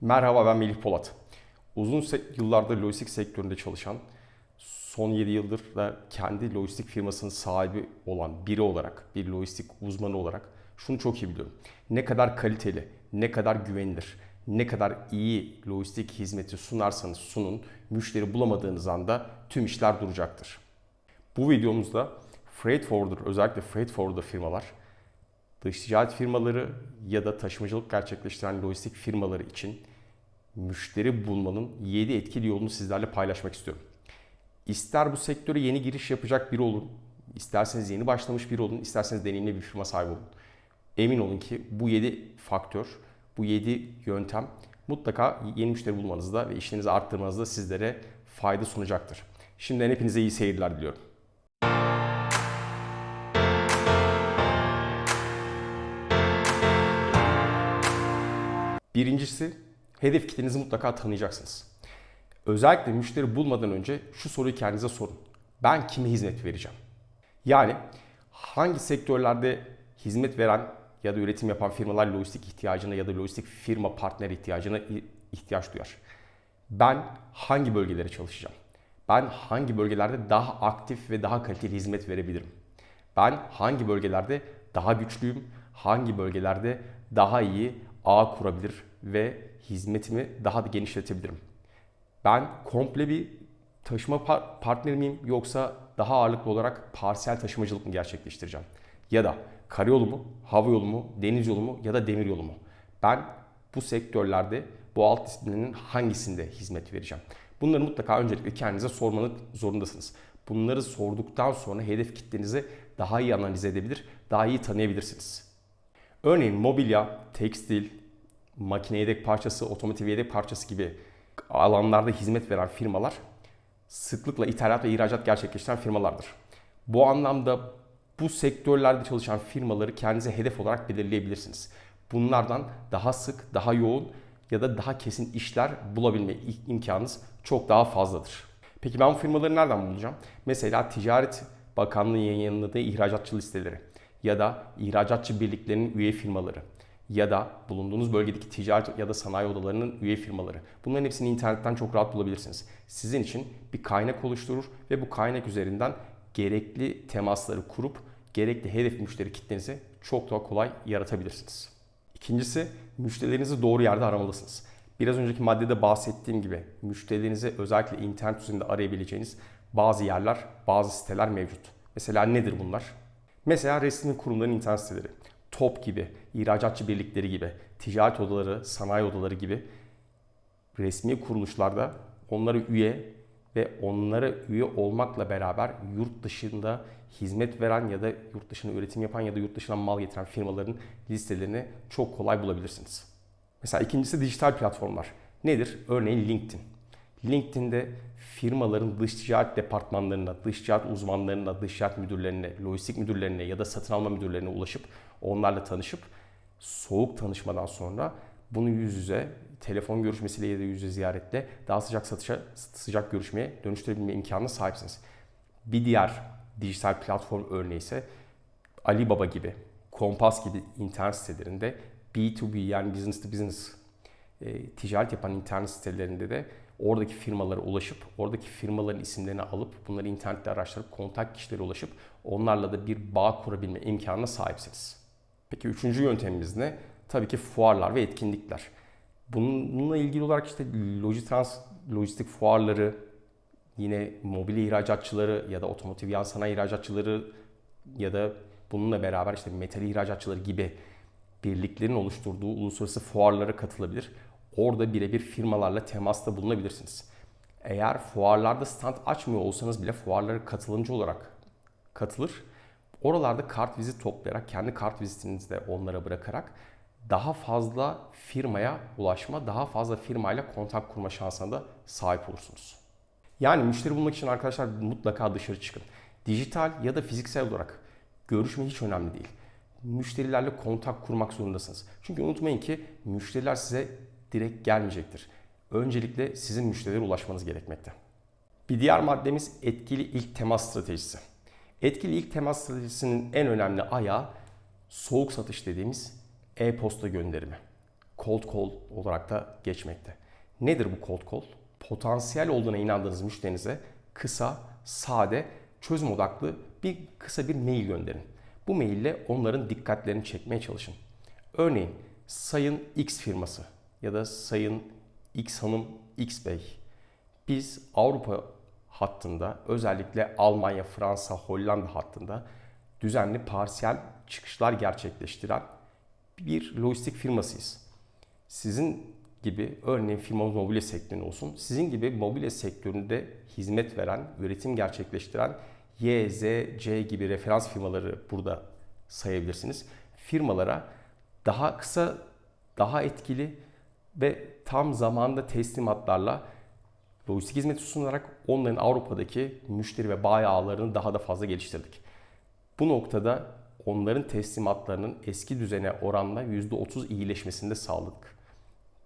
Merhaba ben Melih Polat. Uzun yıllardır lojistik sektöründe çalışan, son 7 yıldır da kendi lojistik firmasının sahibi olan biri olarak, bir lojistik uzmanı olarak şunu çok iyi biliyorum. Ne kadar kaliteli, ne kadar güvenilir, ne kadar iyi lojistik hizmeti sunarsanız sunun, müşteri bulamadığınız anda tüm işler duracaktır. Bu videomuzda freight forwarder, özellikle freight forwarder firmalar dış ticaret firmaları ya da taşımacılık gerçekleştiren lojistik firmaları için müşteri bulmanın 7 etkili yolunu sizlerle paylaşmak istiyorum. İster bu sektöre yeni giriş yapacak biri olun, isterseniz yeni başlamış biri olun, isterseniz deneyimli bir firma sahibi olun. Emin olun ki bu 7 faktör, bu 7 yöntem mutlaka yeni müşteri bulmanızda ve işlerinizi arttırmanızda sizlere fayda sunacaktır. Şimdiden hepinize iyi seyirler diliyorum. Birincisi, hedef kitlenizi mutlaka tanıyacaksınız. Özellikle müşteri bulmadan önce şu soruyu kendinize sorun. Ben kime hizmet vereceğim? Yani hangi sektörlerde hizmet veren ya da üretim yapan firmalar lojistik ihtiyacına ya da lojistik firma partner ihtiyacına ihtiyaç duyar? Ben hangi bölgelere çalışacağım? Ben hangi bölgelerde daha aktif ve daha kaliteli hizmet verebilirim? Ben hangi bölgelerde daha güçlüyüm? Hangi bölgelerde daha iyi ağ kurabilir ve hizmetimi daha da genişletebilirim? Ben komple bir taşıma par- partneri miyim yoksa daha ağırlıklı olarak parsel taşımacılık mı gerçekleştireceğim? Ya da karayolu mu, hava yolu mu, deniz yolu mu ya da demir yolu mu? Ben bu sektörlerde bu alt disiplinlerin hangisinde hizmet vereceğim? Bunları mutlaka öncelikle kendinize sormanız zorundasınız. Bunları sorduktan sonra hedef kitlenizi daha iyi analiz edebilir, daha iyi tanıyabilirsiniz. Örneğin mobilya, tekstil, makine yedek parçası, otomotiv yedek parçası gibi alanlarda hizmet veren firmalar sıklıkla ithalat ve ihracat gerçekleştiren firmalardır. Bu anlamda bu sektörlerde çalışan firmaları kendinize hedef olarak belirleyebilirsiniz. Bunlardan daha sık, daha yoğun ya da daha kesin işler bulabilme imkanınız çok daha fazladır. Peki ben bu firmaları nereden bulacağım? Mesela Ticaret Bakanlığı yayınladığı ihracatçı listeleri ya da ihracatçı birliklerinin üye firmaları ya da bulunduğunuz bölgedeki ticaret ya da sanayi odalarının üye firmaları. Bunların hepsini internetten çok rahat bulabilirsiniz. Sizin için bir kaynak oluşturur ve bu kaynak üzerinden gerekli temasları kurup gerekli hedef müşteri kitlenizi çok daha kolay yaratabilirsiniz. İkincisi müşterilerinizi doğru yerde aramalısınız. Biraz önceki maddede bahsettiğim gibi müşterilerinizi özellikle internet üzerinde arayabileceğiniz bazı yerler, bazı siteler mevcut. Mesela nedir bunlar? Mesela resmi kurumların internet siteleri. TOP gibi, ihracatçı birlikleri gibi, ticaret odaları, sanayi odaları gibi resmi kuruluşlarda onlara üye ve onlara üye olmakla beraber yurt dışında hizmet veren ya da yurt dışına üretim yapan ya da yurt dışından mal getiren firmaların listelerini çok kolay bulabilirsiniz. Mesela ikincisi dijital platformlar. Nedir? Örneğin LinkedIn. LinkedIn'de firmaların dış ticaret departmanlarına, dış ticaret uzmanlarına, dış ticaret müdürlerine, lojistik müdürlerine ya da satın alma müdürlerine ulaşıp onlarla tanışıp soğuk tanışmadan sonra bunu yüz yüze telefon görüşmesiyle ya da yüz yüze ziyaretle daha sıcak satışa sıcak görüşmeye dönüştürebilme imkanına sahipsiniz. Bir diğer dijital platform örneği ise Alibaba gibi, Kompas gibi internet sitelerinde B2B yani business to business e, ticaret yapan internet sitelerinde de oradaki firmalara ulaşıp oradaki firmaların isimlerini alıp bunları internette araştırıp kontak kişilere ulaşıp onlarla da bir bağ kurabilme imkanına sahipsiniz. Peki üçüncü yöntemimiz ne? Tabii ki fuarlar ve etkinlikler. Bununla ilgili olarak işte Logitrans lojistik fuarları, yine mobilya ihracatçıları ya da otomotiv yan sanayi ihracatçıları ya da bununla beraber işte metal ihracatçıları gibi birliklerin oluşturduğu uluslararası fuarlara katılabilir. Orada birebir firmalarla temasta bulunabilirsiniz. Eğer fuarlarda stand açmıyor olsanız bile fuarlara katılımcı olarak katılır. Oralarda kart vizit toplayarak, kendi kart vizitinizi de onlara bırakarak daha fazla firmaya ulaşma, daha fazla firmayla kontak kurma şansına da sahip olursunuz. Yani müşteri bulmak için arkadaşlar mutlaka dışarı çıkın. Dijital ya da fiziksel olarak görüşme hiç önemli değil. Müşterilerle kontak kurmak zorundasınız. Çünkü unutmayın ki müşteriler size direkt gelmeyecektir. Öncelikle sizin müşterilere ulaşmanız gerekmekte. Bir diğer maddemiz etkili ilk temas stratejisi. Etkili ilk temas stratejisinin en önemli ayağı soğuk satış dediğimiz e-posta gönderimi. cold call olarak da geçmekte. Nedir bu cold call? Potansiyel olduğuna inandığınız müşterinize kısa, sade, çözüm odaklı bir kısa bir mail gönderin. Bu maille onların dikkatlerini çekmeye çalışın. Örneğin Sayın X firması ya da Sayın X hanım X bey biz Avrupa hattında özellikle Almanya, Fransa, Hollanda hattında düzenli parsiyel çıkışlar gerçekleştiren bir lojistik firmasıyız. Sizin gibi örneğin firmamız mobilya sektöründe olsun. Sizin gibi mobilya sektöründe hizmet veren, üretim gerçekleştiren Y, Z, C gibi referans firmaları burada sayabilirsiniz. Firmalara daha kısa, daha etkili ve tam zamanda teslimatlarla lojistik hizmeti sunarak onların Avrupa'daki müşteri ve bayi ağlarını daha da fazla geliştirdik. Bu noktada onların teslimatlarının eski düzene oranla %30 iyileşmesini de sağladık.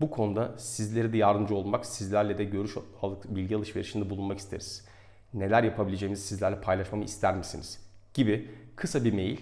Bu konuda sizlere de yardımcı olmak, sizlerle de görüş, bilgi alışverişinde bulunmak isteriz. Neler yapabileceğimizi sizlerle paylaşmamı ister misiniz? Gibi kısa bir mail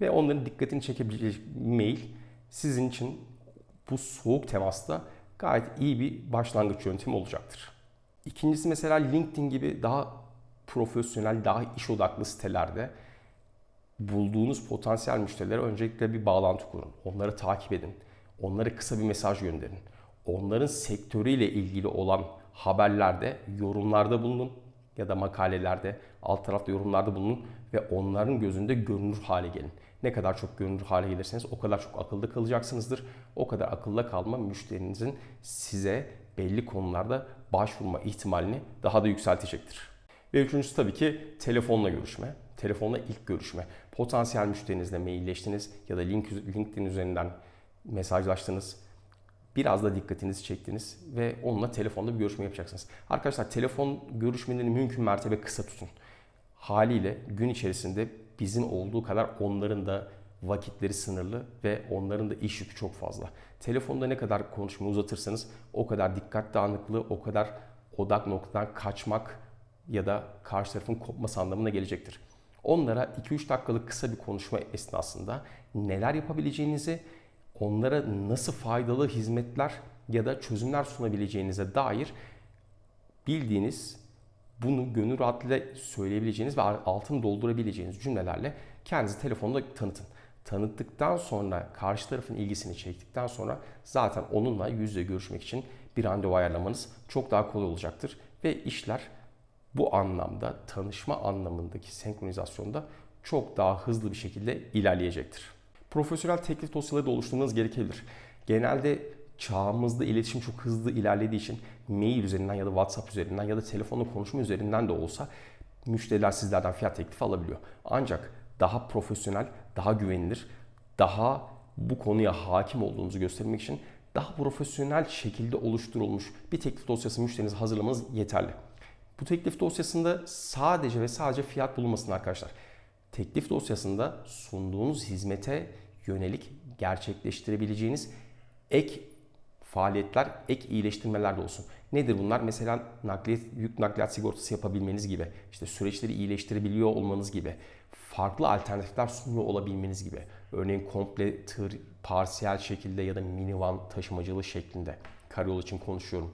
ve onların dikkatini çekebilecek mail sizin için bu soğuk temasta gayet iyi bir başlangıç yöntemi olacaktır. İkincisi mesela LinkedIn gibi daha profesyonel, daha iş odaklı sitelerde bulduğunuz potansiyel müşterilere öncelikle bir bağlantı kurun. Onları takip edin. Onlara kısa bir mesaj gönderin. Onların sektörüyle ilgili olan haberlerde, yorumlarda bulunun ya da makalelerde, alt tarafta yorumlarda bulunun ve onların gözünde görünür hale gelin. Ne kadar çok görünür hale gelirseniz o kadar çok akılda kalacaksınızdır. O kadar akılda kalma müşterinizin size belli konularda başvurma ihtimalini daha da yükseltecektir. Ve üçüncüsü tabii ki telefonla görüşme. Telefonla ilk görüşme. Potansiyel müşterinizle mailleştiniz ya da LinkedIn üzerinden mesajlaştınız. Biraz da dikkatinizi çektiniz ve onunla telefonda bir görüşme yapacaksınız. Arkadaşlar telefon görüşmelerini mümkün mertebe kısa tutun. Haliyle gün içerisinde bizim olduğu kadar onların da vakitleri sınırlı ve onların da iş yükü çok fazla. Telefonda ne kadar konuşmayı uzatırsanız o kadar dikkat dağınıklığı, o kadar odak noktadan kaçmak ya da karşı tarafın kopması anlamına gelecektir. Onlara 2-3 dakikalık kısa bir konuşma esnasında neler yapabileceğinizi, onlara nasıl faydalı hizmetler ya da çözümler sunabileceğinize dair bildiğiniz, bunu gönül rahatlığıyla söyleyebileceğiniz ve altını doldurabileceğiniz cümlelerle kendinizi telefonda tanıtın. Tanıttıktan sonra karşı tarafın ilgisini çektikten sonra zaten onunla yüzle görüşmek için bir randevu ayarlamanız çok daha kolay olacaktır ve işler bu anlamda tanışma anlamındaki senkronizasyonda çok daha hızlı bir şekilde ilerleyecektir. Profesyonel teklif dosyaları da oluşturmanız gerekebilir. Genelde çağımızda iletişim çok hızlı ilerlediği için mail üzerinden ya da WhatsApp üzerinden ya da telefonla konuşma üzerinden de olsa müşteriler sizlerden fiyat teklifi alabiliyor. Ancak daha profesyonel, daha güvenilir, daha bu konuya hakim olduğunuzu göstermek için daha profesyonel şekilde oluşturulmuş bir teklif dosyası müşterinize hazırlamanız yeterli. Bu teklif dosyasında sadece ve sadece fiyat bulunmasın arkadaşlar. Teklif dosyasında sunduğunuz hizmete yönelik gerçekleştirebileceğiniz ek faaliyetler, ek iyileştirmeler de olsun. Nedir bunlar? Mesela nakliyat, yük nakliyat sigortası yapabilmeniz gibi, işte süreçleri iyileştirebiliyor olmanız gibi, farklı alternatifler sunuyor olabilmeniz gibi. Örneğin komple tır, parsiyel şekilde ya da minivan taşımacılığı şeklinde. Karayol için konuşuyorum.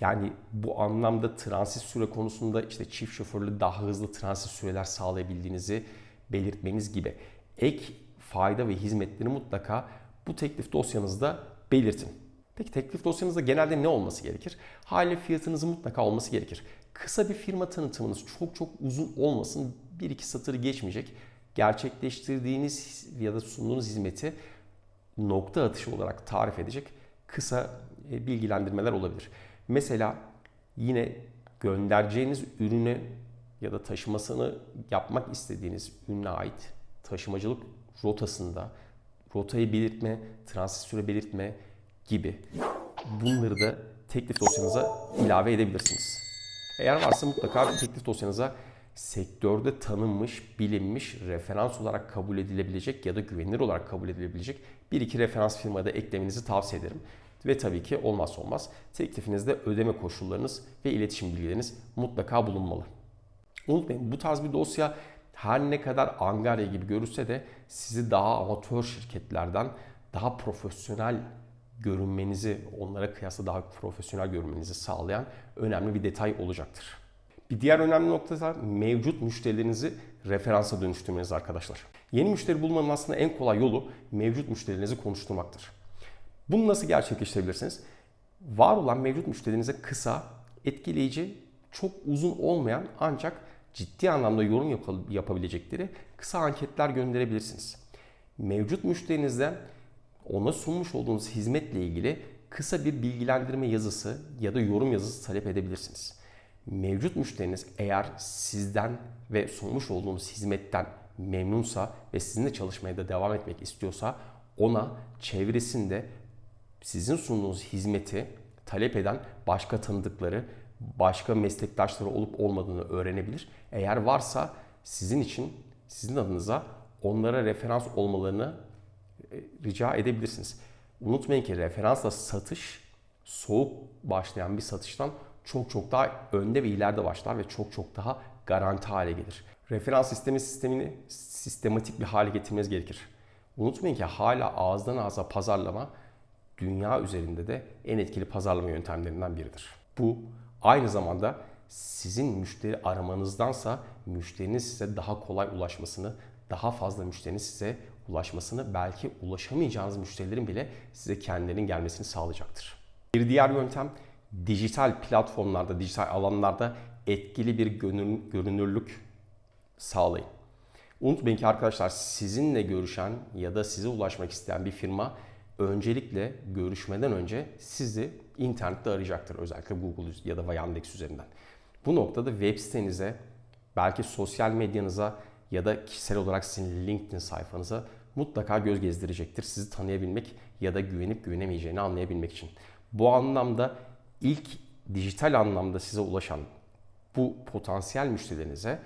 Yani bu anlamda transit süre konusunda işte çift şoförlü daha hızlı transit süreler sağlayabildiğinizi belirtmeniz gibi ek fayda ve hizmetleri mutlaka bu teklif dosyanızda belirtin. Peki teklif dosyanızda genelde ne olması gerekir? Hali fiyatınızın mutlaka olması gerekir. Kısa bir firma tanıtımınız çok çok uzun olmasın. Bir iki satırı geçmeyecek. Gerçekleştirdiğiniz ya da sunduğunuz hizmeti nokta atışı olarak tarif edecek kısa e, bilgilendirmeler olabilir. Mesela yine göndereceğiniz ürüne ya da taşımasını yapmak istediğiniz ürüne ait taşımacılık rotasında rotayı belirtme, transit süre belirtme gibi bunları da teklif dosyanıza ilave edebilirsiniz. Eğer varsa mutlaka bir teklif dosyanıza sektörde tanınmış, bilinmiş, referans olarak kabul edilebilecek ya da güvenilir olarak kabul edilebilecek bir iki referans firmada da eklemenizi tavsiye ederim. Ve tabii ki olmazsa olmaz teklifinizde ödeme koşullarınız ve iletişim bilgileriniz mutlaka bulunmalı. Unutmayın bu tarz bir dosya her ne kadar Angarya gibi görürse de sizi daha amatör şirketlerden daha profesyonel görünmenizi, onlara kıyasla daha profesyonel görünmenizi sağlayan önemli bir detay olacaktır. Bir diğer önemli nokta da mevcut müşterilerinizi referansa dönüştürmeniz arkadaşlar. Yeni müşteri bulmanın aslında en kolay yolu mevcut müşterilerinizi konuşturmaktır. Bunu nasıl gerçekleştirebilirsiniz? Var olan mevcut müşterilerinize kısa, etkileyici, çok uzun olmayan ancak ciddi anlamda yorum yap- yapabilecekleri kısa anketler gönderebilirsiniz. Mevcut müşterinizden ona sunmuş olduğunuz hizmetle ilgili kısa bir bilgilendirme yazısı ya da yorum yazısı talep edebilirsiniz. Mevcut müşteriniz eğer sizden ve sunmuş olduğunuz hizmetten memnunsa ve sizinle çalışmaya da devam etmek istiyorsa ona çevresinde sizin sunduğunuz hizmeti talep eden başka tanıdıkları, başka meslektaşları olup olmadığını öğrenebilir. Eğer varsa sizin için, sizin adınıza onlara referans olmalarını e, rica edebilirsiniz. Unutmayın ki referansla satış soğuk başlayan bir satıştan çok çok daha önde ve ileride başlar ve çok çok daha garanti hale gelir. Referans sistemi sistemini sistematik bir hale getirmeniz gerekir. Unutmayın ki hala ağızdan ağza pazarlama dünya üzerinde de en etkili pazarlama yöntemlerinden biridir. Bu aynı zamanda sizin müşteri aramanızdansa müşteriniz size daha kolay ulaşmasını, daha fazla müşterinin size ulaşmasını, belki ulaşamayacağınız müşterilerin bile size kendilerinin gelmesini sağlayacaktır. Bir diğer yöntem dijital platformlarda, dijital alanlarda etkili bir görünür- görünürlük sağlayın. Unutmayın ki arkadaşlar sizinle görüşen ya da size ulaşmak isteyen bir firma öncelikle görüşmeden önce sizi internette arayacaktır. Özellikle Google ya da Yandex üzerinden. Bu noktada web sitenize, belki sosyal medyanıza ya da kişisel olarak sizin LinkedIn sayfanıza mutlaka göz gezdirecektir. Sizi tanıyabilmek ya da güvenip güvenemeyeceğini anlayabilmek için. Bu anlamda ilk dijital anlamda size ulaşan bu potansiyel müşterilerinize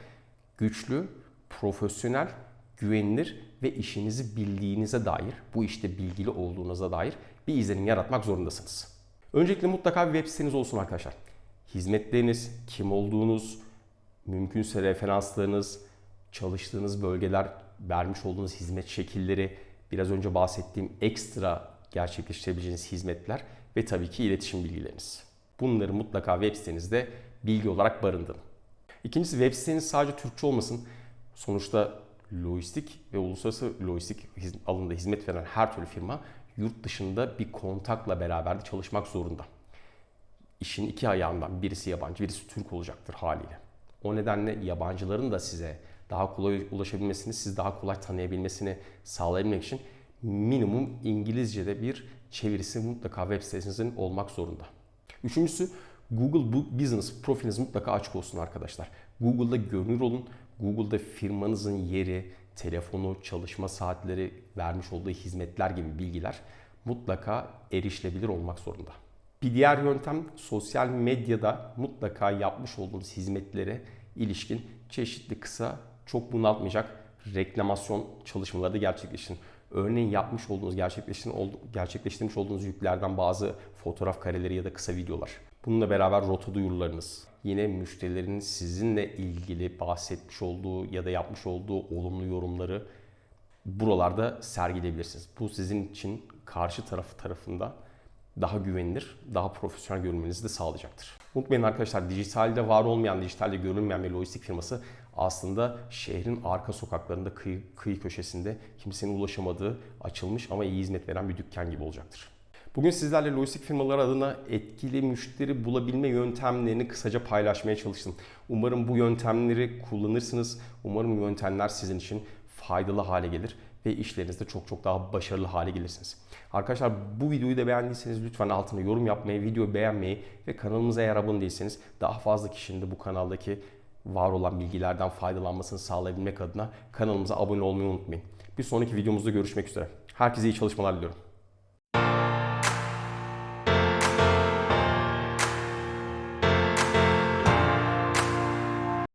güçlü, profesyonel, güvenilir ve işinizi bildiğinize dair, bu işte bilgili olduğunuza dair bir izlenim yaratmak zorundasınız. Öncelikle mutlaka bir web siteniz olsun arkadaşlar. Hizmetleriniz, kim olduğunuz, mümkünse referanslarınız, çalıştığınız bölgeler, vermiş olduğunuz hizmet şekilleri, biraz önce bahsettiğim ekstra gerçekleştirebileceğiniz hizmetler ve tabii ki iletişim bilgileriniz. Bunları mutlaka web sitenizde bilgi olarak barındırın. İkincisi web siteniz sadece Türkçe olmasın. Sonuçta lojistik ve uluslararası lojistik alanında hizmet veren her türlü firma yurt dışında bir kontakla beraber de çalışmak zorunda. İşin iki ayağından birisi yabancı, birisi Türk olacaktır haliyle. O nedenle yabancıların da size daha kolay ulaşabilmesini, siz daha kolay tanıyabilmesini sağlayabilmek için minimum İngilizce'de bir çevirisi mutlaka web sitenizin olmak zorunda. Üçüncüsü Google Bu- Business profiliniz mutlaka açık olsun arkadaşlar. Google'da görünür olun. Google'da firmanızın yeri, telefonu, çalışma saatleri, vermiş olduğu hizmetler gibi bilgiler mutlaka erişilebilir olmak zorunda. Bir diğer yöntem sosyal medyada mutlaka yapmış olduğunuz hizmetlere ilişkin çeşitli kısa, çok bunaltmayacak reklamasyon çalışmaları da gerçekleştirin. Örneğin yapmış olduğunuz, gerçekleştirmiş olduğunuz yüklerden bazı fotoğraf kareleri ya da kısa videolar. Bununla beraber rota duyurularınız, yine müşterilerin sizinle ilgili bahsetmiş olduğu ya da yapmış olduğu olumlu yorumları buralarda sergileyebilirsiniz. Bu sizin için karşı tarafı tarafında daha güvenilir, daha profesyonel görünmenizi de sağlayacaktır. Unutmayın arkadaşlar dijitalde var olmayan, dijitalde görünmeyen bir lojistik firması aslında şehrin arka sokaklarında, kıyı, kıyı köşesinde kimsenin ulaşamadığı açılmış ama iyi hizmet veren bir dükkan gibi olacaktır. Bugün sizlerle lojistik firmalar adına etkili müşteri bulabilme yöntemlerini kısaca paylaşmaya çalıştım. Umarım bu yöntemleri kullanırsınız. Umarım bu yöntemler sizin için faydalı hale gelir ve işlerinizde çok çok daha başarılı hale gelirsiniz. Arkadaşlar bu videoyu da beğendiyseniz lütfen altına yorum yapmayı, videoyu beğenmeyi ve kanalımıza eğer abone değilseniz daha fazla kişinin de bu kanaldaki var olan bilgilerden faydalanmasını sağlayabilmek adına kanalımıza abone olmayı unutmayın. Bir sonraki videomuzda görüşmek üzere. Herkese iyi çalışmalar diliyorum.